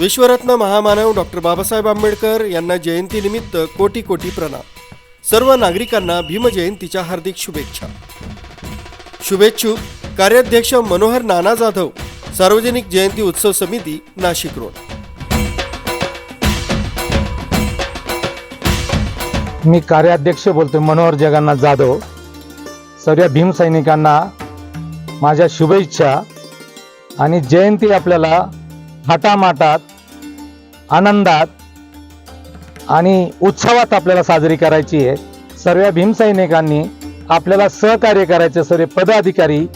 विश्वरत्न महामानव डॉक्टर बाबासाहेब आंबेडकर यांना जयंतीनिमित्त कोटी कोटी प्रणाम. सर्व नागरिकांना भीमजयंतीच्या हार्दिक शुभेच्छा. शुभेच्छुक कार्याध्यक्ष मनोहर नाना जाधव सार्वजनिक जयंती उत्सव समिती नाशिक रोड. मी कार्याध्यक्ष बोलतोय मनोहर जगन्नाथ जाधव. सर्व भीमसैनिकांना माझ्या शुभेच्छा आणि जयंती आपल्याला थाटामाटात आनंदात आणि उत्सवात आपल्याला साजरी करायची आहे. सर्व भीमसैनिकांनी आपल्याला सहकार्य करायचे. सर्व पदाधिकारी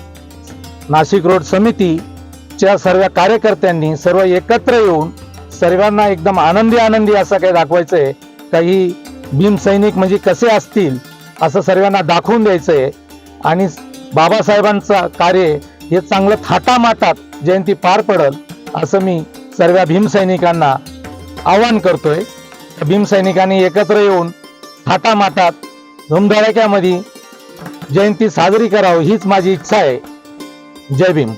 नाशिक रोड समितीच्या सर्व कार्यकर्त्यांनी सर्व एकत्र येऊन सर्वांना एकदम आनंदी आनंदी असं काही दाखवायचं आहे काही भीमसैनिक म्हणजे कसे असतील असं सर्वांना दाखवून द्यायचं आहे आणि बाबासाहेबांचं कार्य हे चांगलं थाटामाटात जयंती पार पडल. असं मी सर्व भीमसैनिकांना आवाहन करतोय. भीमसैनिकांनी एकत्र येऊन थाटामाटात धुमधडाक्यामध्ये जयंती साजरी करावी हीच माझी इच्छा आहे. जय भीम.